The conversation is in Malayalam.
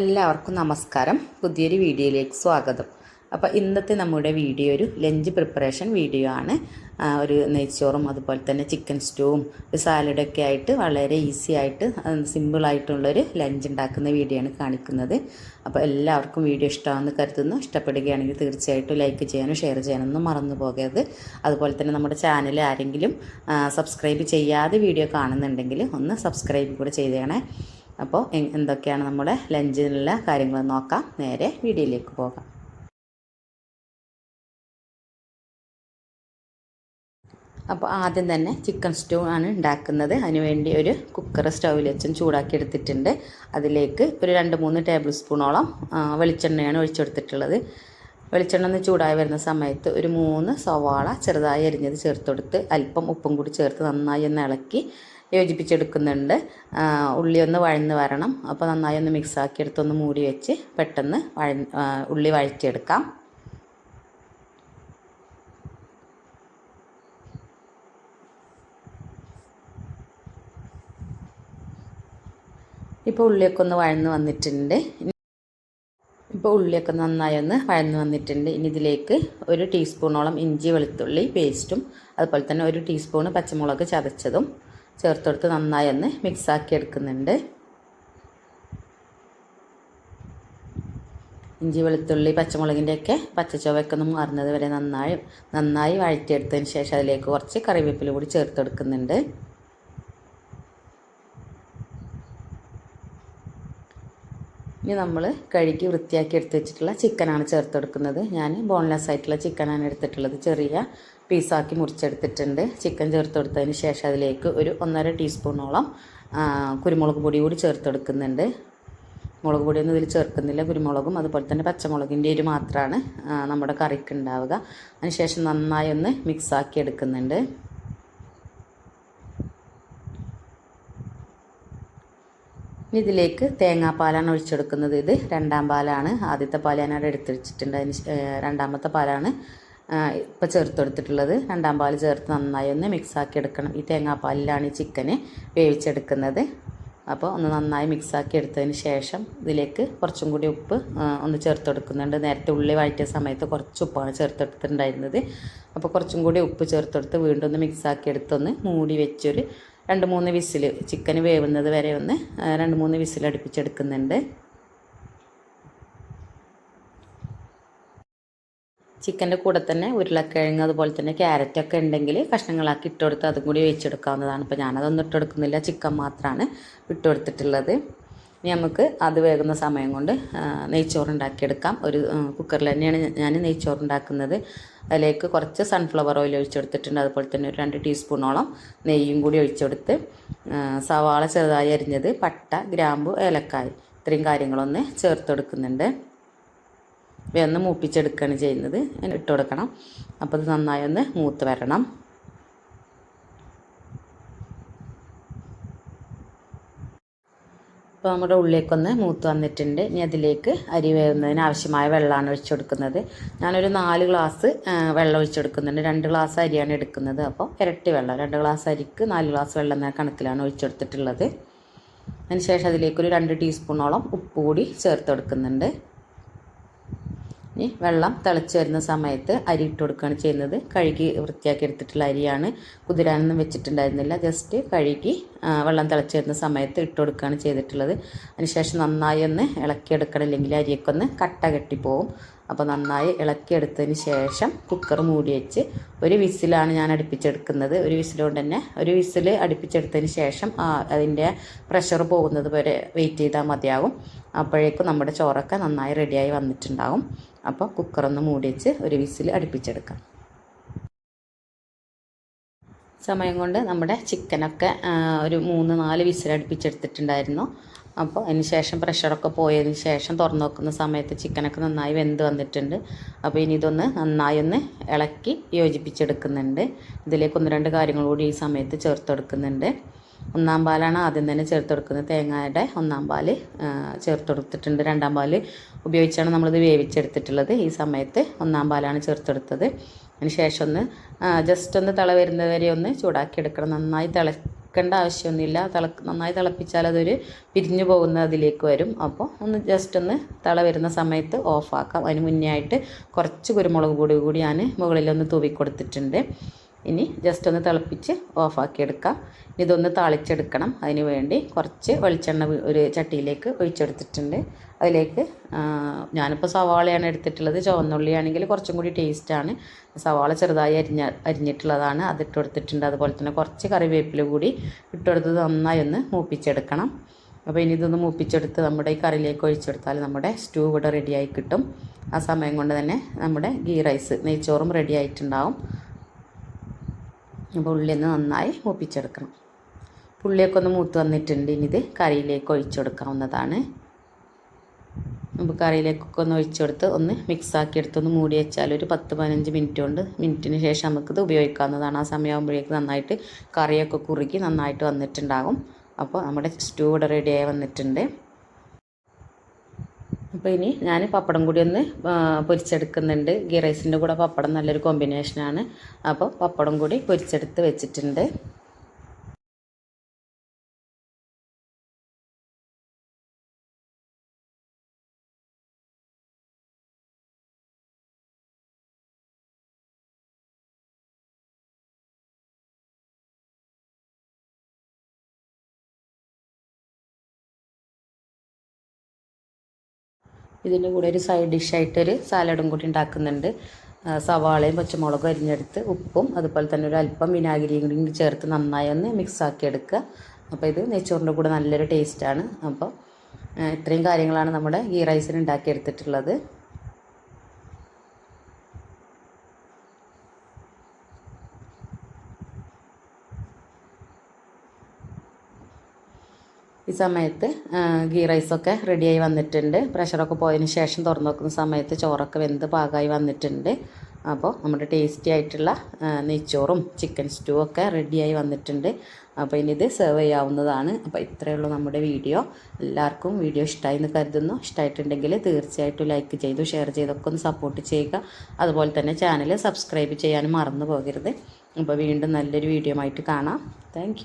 എല്ലാവർക്കും നമസ്കാരം. പുതിയൊരു വീഡിയോയിലേക്ക് സ്വാഗതം. അപ്പോൾ ഇന്നത്തെ നമ്മുടെ വീഡിയോ ഒരു ലഞ്ച് പ്രിപ്പറേഷൻ വീഡിയോ ആണ്. ഒരു നെയ്ച്ചോറും അതുപോലെ തന്നെ ചിക്കൻ സ്റ്റൂവും ഒരു സാലഡൊക്കെ ആയിട്ട് വളരെ ഈസി ആയിട്ട് സിമ്പിളായിട്ടുള്ളൊരു ലഞ്ച് ഉണ്ടാക്കുന്ന വീഡിയോ ആണ് കാണിക്കുന്നത്. അപ്പോൾ എല്ലാവർക്കും വീഡിയോ ഇഷ്ടമാണെന്ന് കരുതുന്നു. ഇഷ്ടപ്പെടുകയാണെങ്കിൽ തീർച്ചയായിട്ടും ലൈക്ക് ചെയ്യാനും ഷെയർ ചെയ്യാനൊന്നും മറന്നു പോകരുത്. അതുപോലെ തന്നെ നമ്മുടെ ചാനൽ ആരെങ്കിലും സബ്സ്ക്രൈബ് ചെയ്യാതെ വീഡിയോ കാണുന്നുണ്ടെങ്കിൽ ഒന്ന് സബ്സ്ക്രൈബ് കൂടെ ചെയ്തേണേ അപ്പോൾ എന്തൊക്കെയാണ് നമ്മുടെ ലഞ്ചിനുള്ള കാര്യങ്ങൾ നോക്കാം. നേരെ വീഡിയോയിലേക്ക് പോകാം. അപ്പോൾ ആദ്യം തന്നെ ചിക്കൻ സ്റ്റൂ ആണ് ഉണ്ടാക്കുന്നത്. അതിനുവേണ്ടി ഒരു കുക്കർ സ്റ്റൗവിൽ വെച്ചും ചൂടാക്കി എടുത്തിട്ടുണ്ട് അതിലേക്ക് ഒരു രണ്ട് മൂന്ന് ടേബിൾ സ്പൂണോളം വെളിച്ചെണ്ണയാണ് ഒഴിച്ചെടുത്തിട്ടുള്ളത്. വെളിച്ചെണ്ണ ഒന്ന് ചൂടായി വരുന്ന സമയത്ത് ഒരു മൂന്ന് സവാള ചെറുതായി അരിഞ്ഞത് ചേർത്ത് കൊടുത്ത് അല്പം ഉപ്പും കൂടി ചേർത്ത് നന്നായി ഒന്ന് ഇളക്കി യോജിപ്പിച്ചെടുക്കുന്നുണ്ട്. ഉള്ളി ഒന്ന് വഴന്ന് വരണം. അപ്പോൾ നന്നായി ഒന്ന് മിക്സാക്കി എടുത്തൊന്ന് മൂടി വെച്ച് പെട്ടെന്ന് വഴ ഉള്ളി വഴറ്റിയെടുക്കാം. ഇപ്പോൾ ഉള്ളിയൊക്കെ ഒന്ന് വഴന്ന് വന്നിട്ടുണ്ട്. ഇപ്പോൾ ഉള്ളിയൊക്കെ നന്നായി ഒന്ന് വഴന്ന് വന്നിട്ടുണ്ട്. ഇനി ഇതിലേക്ക് ഒരു ടീസ്പൂണോളം ഇഞ്ചി വെളുത്തുള്ളി പേസ്റ്റും അതുപോലെ തന്നെ ഒരു ടീസ്പൂണ് പച്ചമുളക് ചതച്ചതും ചേർത്തെടുത്ത് നന്നായി ഒന്ന് മിക്സാക്കി എടുക്കുന്നുണ്ട് ഇഞ്ചി വെളുത്തുള്ളി പച്ചമുളകിന്റെയൊക്കെ പച്ചച്ചുവയൊക്കെ ഒന്ന് മാറുന്നത് വരെ നന്നായി നന്നായി വഴറ്റിയെടുത്തതിന് ശേഷം അതിലേക്ക് കുറച്ച് കറിവേപ്പില കൂടി ചേർത്തെടുക്കുന്നുണ്ട്. ഇനി നമ്മൾ കഴുകി വൃത്തിയാക്കി എടുത്ത് വെച്ചിട്ടുള്ള ചിക്കനാണ് ചേർത്തെടുക്കുന്നത്. ഞാൻ ബോൺലെസ് ആയിട്ടുള്ള ചിക്കനാണ് എടുത്തിട്ടുള്ളത്. ചെറിയ പീസാക്കി മുറിച്ചെടുത്തിട്ടുണ്ട്. ചിക്കൻ ചേർത്തെടുത്തതിന് ശേഷം അതിലേക്ക് ഒരു ഒന്നര ടീസ്പൂണോളം കുരുമുളക് പൊടി കൂടി ചേർത്തെടുക്കുന്നുണ്ട്. മുളക് പൊടിയൊന്നും ഇതിൽ ചേർക്കുന്നില്ല. കുരുമുളകും അതുപോലെ തന്നെ പച്ചമുളകിന്റെ ഒരു മാത്രമാണ് നമ്മുടെ കറിക്ക് ഉണ്ടാവുക. അതിനുശേഷം നന്നായി ഒന്ന് മിക്സാക്കി എടുക്കുന്നുണ്ട്. ഇനി ഇതിലേക്ക് തേങ്ങാപ്പാലാണ് ഒഴിച്ചെടുക്കുന്നത്. ഇത് രണ്ടാം പാലാണ്. ആദ്യത്തെ പാൽ ഞാൻ അവിടെ എടുത്ത് വെച്ചിട്ടുണ്ട് അതിന് രണ്ടാമത്തെ പാലാണ് ഇപ്പോൾ ചേർത്തെടുത്തിട്ടുള്ളത്. രണ്ടാം പാൽ ചേർത്ത് നന്നായി ഒന്ന് മിക്സാക്കി എടുക്കണം. ഈ തേങ്ങാപ്പാലിലാണ് ഈ ചിക്കന് വേവിച്ചെടുക്കുന്നത്. അപ്പോൾ ഒന്ന് നന്നായി മിക്സാക്കി എടുത്തതിന് ശേഷം ഇതിലേക്ക് കുറച്ചും കൂടി ഉപ്പ് ഒന്ന് ചേർത്തെടുക്കുന്നുണ്ട്. നേരത്തെ ഉള്ളി വഴറ്റിയ സമയത്ത് കുറച്ച് ഉപ്പാണ് ചേർത്തെടുത്തിട്ടുണ്ടായിരുന്നത്. അപ്പോൾ കുറച്ചും കൂടി ഉപ്പ് ചേർത്തെടുത്ത് വീണ്ടും ഒന്ന് മിക്സാക്കി എടുത്തൊന്ന് മൂടി വെച്ചൊരു രണ്ട് മൂന്ന് വിസിൽ ചിക്കൻ വേവുന്നത് വരെ ഒന്ന് രണ്ട് മൂന്ന് വിസിൽ അടുപ്പിച്ചെടുക്കുന്നുണ്ട്. ചിക്കന്റെ കൂടെ തന്നെ ഉരുളക്കിഴങ്ങ് അതുപോലെ തന്നെ ക്യാരറ്റൊക്കെ ഉണ്ടെങ്കിൽ കഷ്ണങ്ങളാക്കി ഇട്ടുകൊടുത്ത് അതും കൂടി വെച്ചെടുക്കാവുന്നതാണ് ഇപ്പോൾ ഞാനതൊന്നും ഇട്ടെടുക്കുന്നില്ല ചിക്കൻ മാത്രമാണ് ഇട്ട് കൊടുത്തിട്ടുള്ളത്. ഇനി നമുക്ക് അത് വേകുന്ന സമയം കൊണ്ട് നെയ്ച്ചോറുണ്ടാക്കിയെടുക്കാം. ഒരു കുക്കറിൽ തന്നെയാണ് ഞാൻ നെയ്ച്ചോറ് ഉണ്ടാക്കുന്നത് അതിലേക്ക് കുറച്ച് സൺഫ്ലവർ ഓയിൽ ഒഴിച്ചെടുത്തിട്ടുണ്ട്. അതുപോലെ തന്നെ ഒരു രണ്ട് ടീസ്പൂണോളം നെയ്യും കൂടി ഒഴിച്ചെടുത്ത് സവാള ചെറുതായി അരിഞ്ഞത് പട്ട ഗ്രാമ്പു ഏലക്കായ് ഇത്രയും കാര്യങ്ങളൊന്ന് ചേർത്തെടുക്കുന്നുണ്ട്. ഇവയൊന്ന് മൂപ്പിച്ചെടുക്കുകയാണ് ചെയ്യുന്നത്. ഇട്ട് കൊടുക്കണം. അപ്പോൾ ഇത് നന്നായി ഒന്ന് മൂത്ത് വരണം. ഇപ്പോൾ നമ്മുടെ ഉള്ളിലേക്കൊന്ന് മൂത്ത് വന്നിട്ടുണ്ട്. ഇനി അതിലേക്ക് അരി വേവുന്നതിന് ആവശ്യമായ വെള്ളമാണ് ഒഴിച്ചു കൊടുക്കുന്നത്. ഞാനൊരു നാല് ഗ്ലാസ് വെള്ളം ഒഴിച്ചു കൊടുക്കുന്നുണ്ട്. രണ്ട് ഗ്ലാസ് അരിയാണ് എടുക്കുന്നത്. അപ്പോൾ ഇരട്ടി വെള്ളം രണ്ട് ഗ്ലാസ് അരിക്ക് നാല് ഗ്ലാസ് വെള്ളം എന്ന കണക്കിലാണ് ഒഴിച്ചെടുത്തിട്ടുള്ളത് അതിനുശേഷം അതിലേക്കൊരു രണ്ട് ടീസ്പൂണോളം ഉപ്പ് കൂടി ചേർത്ത് കൊടുക്കുന്നുണ്ട്. ഇനി വെള്ളം തിളച്ച് വരുന്ന സമയത്ത് അരി ഇട്ട് കൊടുക്കുകയാണ് ചെയ്യുന്നത്. കഴുകി വൃത്തിയാക്കി എടുത്തിട്ടുള്ള അരിയാണ്. കുതിരാനൊന്നും വെച്ചിട്ടുണ്ടായിരുന്നില്ല. ജസ്റ്റ് കഴുകി വെള്ളം തിളച്ച് വരുന്ന സമയത്ത് ഇട്ട് കൊടുക്കുകയാണ് ചെയ്തിട്ടുള്ളത്. അതിനുശേഷം നന്നായി ഒന്ന് ഇളക്കിയെടുക്കണം ഇല്ലെങ്കിൽ അരിയൊക്കെ ഒന്ന് കട്ട കെട്ടിപ്പോവും. അപ്പോൾ നന്നായി ഇളക്കിയെടുത്തതിന് ശേഷം കുക്കർ മൂടി വെച്ച് ഒരു വിസിലാണ് ഞാൻ അടുപ്പിച്ചെടുക്കുന്നത്. ഒരു വിസിലുകൊണ്ട് തന്നെ ഒരു വിസിൽ അടുപ്പിച്ചെടുത്തതിന് ശേഷം അതിന്റെ പ്രഷർ പോകുന്നത് വരെ വെയിറ്റ് ചെയ്താൽ മതിയാകും അപ്പോഴേക്കും നമ്മുടെ ചോറൊക്കെ നന്നായി റെഡിയായി വന്നിട്ടുണ്ടാകും അപ്പോൾ കുക്കറൊന്ന് മൂടി വെച്ച് ഒരു വിസിൽ അടുപ്പിച്ചെടുക്കാം. സമയം കൊണ്ട് നമ്മുടെ ചിക്കനൊക്കെ ഒരു മൂന്ന് നാല് വിസിൽ അടുപ്പിച്ചെടുത്തിട്ടുണ്ടായിരുന്നു അപ്പോൾ അതിന് ശേഷം പ്രഷറൊക്കെ പോയതിന് ശേഷം തുറന്ന് നോക്കുന്ന സമയത്ത് ചിക്കനൊക്കെ നന്നായി വെന്ത് വന്നിട്ടുണ്ട്. അപ്പോൾ ഇനി ഇതൊന്ന് നന്നായി ഒന്ന് ഇളക്കി യോജിപ്പിച്ചെടുക്കുന്നുണ്ട്. ഇതിലേക്ക് ഒന്ന് രണ്ട് കാര്യങ്ങൾ കൂടി ഈ സമയത്ത് ചേർത്തെടുക്കുന്നുണ്ട്. ഒന്നാം പാലാണ് ആദ്യം തന്നെ ചേർത്തെടുക്കുന്നത്. തേങ്ങയുടെ ഒന്നാം പാൽ ചേർത്തെടുത്തിട്ടുണ്ട്. രണ്ടാം പാൽ ഉപയോഗിച്ചാണ് നമ്മളിത് വേവിച്ചെടുത്തിട്ടുള്ളത്. ഈ സമയത്ത് ഒന്നാം പാലാണ് ചേർത്തെടുത്തത്. അതിന് ശേഷം ഒന്ന് ജസ്റ്റ് ഒന്ന് തിള വരുന്നത് വരെ ഒന്ന് ചൂടാക്കി എടുക്കണം നന്നായി തിള തിളപ്പിക്കേണ്ട ആവശ്യമൊന്നുമില്ല. തിള നന്നായി തിളപ്പിച്ചാൽ അതൊരു പിരിഞ്ഞു പോകുന്ന അതിലേക്ക് വരും. അപ്പോൾ ഒന്ന് ജസ്റ്റ് ഒന്ന് തിള വരുന്ന സമയത്ത് ഓഫാക്കാം അതിന് മുന്നേ ആയിട്ട് കുറച്ച് കുരുമുളക് പൊടി കൂടി ഞാൻ മുകളിലൊന്ന് തൂവി കൊടുത്തിട്ടുണ്ട് ഇനി ജസ്റ്റ് ഒന്ന് തിളപ്പിച്ച് ഓഫാക്കി എടുക്കാം. ഇതൊന്ന് താളിച്ചെടുക്കണം. അതിന് വേണ്ടി കുറച്ച് വെളിച്ചെണ്ണ ഒരു ചട്ടിയിലേക്ക് ഒഴിച്ചെടുത്തിട്ടുണ്ട്. അതിലേക്ക് ഞാനിപ്പോൾ സവാളയാണ് എടുത്തിട്ടുള്ളത്. ചുവന്നുള്ളിയാണെങ്കിൽ കുറച്ചും കൂടി ടേസ്റ്റാണ് സവാള ചെറുതായി അരിഞ്ഞ അരിഞ്ഞിട്ടുള്ളതാണ്. അതിട്ട് കൊടുത്തിട്ടുണ്ട്. അതുപോലെ തന്നെ കുറച്ച് കറിവേപ്പില കൂടി ഇട്ടെടുത്ത് നന്നായി ഒന്ന് മൂപ്പിച്ചെടുക്കണം. അപ്പോൾ ഇനി ഇതൊന്ന് മൂപ്പിച്ചെടുത്ത് നമ്മുടെ ഈ കറിയിലേക്ക് ഒഴിച്ചെടുത്താൽ നമ്മുടെ സ്റ്റൂ ഇവിടെ റെഡിയായി കിട്ടും. ആ സമയം കൊണ്ട് തന്നെ നമ്മുടെ ഗീ റൈസ് നെയ്ച്ചോറും റെഡി ആയിട്ടുണ്ടാവും. അപ്പോൾ ഉള്ളി ഒന്ന് നന്നായി ഒപ്പിച്ചെടുക്കണം പുള്ളിയൊക്കെ ഒന്ന് മൂത്ത് വന്നിട്ടുണ്ട്. ഇനി ഇത് കറിയിലേക്ക് ഒഴിച്ചെടുക്കാവുന്നതാണ് നമുക്ക് കറിയിലേക്കൊക്കെ ഒന്ന് ഒഴിച്ചെടുത്ത് ഒന്ന് മിക്സാക്കി എടുത്തൊന്ന് മൂടി വെച്ചാൽ ഒരു പത്ത് പതിനഞ്ച് മിനിറ്റ് കൊണ്ട് മിനിറ്റിന് ശേഷം നമുക്കിത് ഉപയോഗിക്കാവുന്നതാണ്. ആ സമയമാകുമ്പോഴേക്ക് നന്നായിട്ട് കറിയൊക്കെ കുറുക്കി നന്നായിട്ട് വന്നിട്ടുണ്ടാകും. അപ്പോൾ നമ്മുടെ സ്റ്റൂ ഇവിടെ റെഡിയായി വന്നിട്ടുണ്ട്. അപ്പോൾ ഇനി ഞാൻ പപ്പടം കൂടി ഒന്ന് പൊരിച്ചെടുക്കുന്നുണ്ട്. ഗീ റൈസിന്റെ കൂടെ പപ്പടം നല്ലൊരു കോമ്പിനേഷനാണ് അപ്പോൾ പപ്പടം കൂടി പൊരിച്ചെടുത്ത് വെച്ചിട്ടുണ്ട്. ഇതിന്റെ കൂടെ ഒരു സൈഡ് ഡിഷായിട്ടൊരു സാലഡും കൂടി ഉണ്ടാക്കുന്നുണ്ട്. സവാളയും പച്ചമുളകും അരിഞ്ഞെടുത്ത് ഉപ്പും അതുപോലെ തന്നെ ഒരു അല്പം വിനാഗിരിയും കൂടി ചേർത്ത് നന്നായി ഒന്ന് മിക്സ് ആക്കി എടുക്കുക. അപ്പോൾ ഇത് നെയ്ച്ചോറിന്റെ കൂടെ നല്ലൊരു ടേസ്റ്റാണ് അപ്പോൾ ഇത്രയും കാര്യങ്ങളാണ് നമ്മുടെ ഗീ റൈസിന് ഉണ്ടാക്കിയെടുത്തിട്ടുള്ളത്. ഈ സമയത്ത് ഗീ റൈസൊക്കെ റെഡിയായി വന്നിട്ടുണ്ട്. പ്രഷറൊക്കെ പോയതിന് ശേഷം തുറന്നു നോക്കുന്ന സമയത്ത് ചോറൊക്കെ വെന്ത് പാകമായി വന്നിട്ടുണ്ട്. അപ്പോൾ നമ്മുടെ ടേസ്റ്റി ആയിട്ടുള്ള നെയ്ച്ചോറും ചിക്കൻ സ്റ്റൂ ഒക്കെ റെഡിയായി വന്നിട്ടുണ്ട്. അപ്പോൾ ഇനി ഇത് സെർവ് ചെയ്യാവുന്നതാണ്. അപ്പോൾ ഇത്രയേ ഉള്ളൂ നമ്മുടെ വീഡിയോ. എല്ലാവർക്കും വീഡിയോ ഇഷ്ടമായി എന്ന് കരുതുന്നു. ഇഷ്ടമായിട്ടുണ്ടെങ്കിൽ തീർച്ചയായിട്ടും ലൈക്ക് ചെയ്തു ഷെയർ ചെയ്തൊക്കെ ഒന്ന് സപ്പോർട്ട് ചെയ്യുക. അതുപോലെ തന്നെ ചാനൽ സബ്സ്ക്രൈബ് ചെയ്യാനും മറന്നു പോകരുത്. അപ്പോൾ വീണ്ടും നല്ലൊരു വീഡിയോ ആയിട്ട് കാണാം. താങ്ക്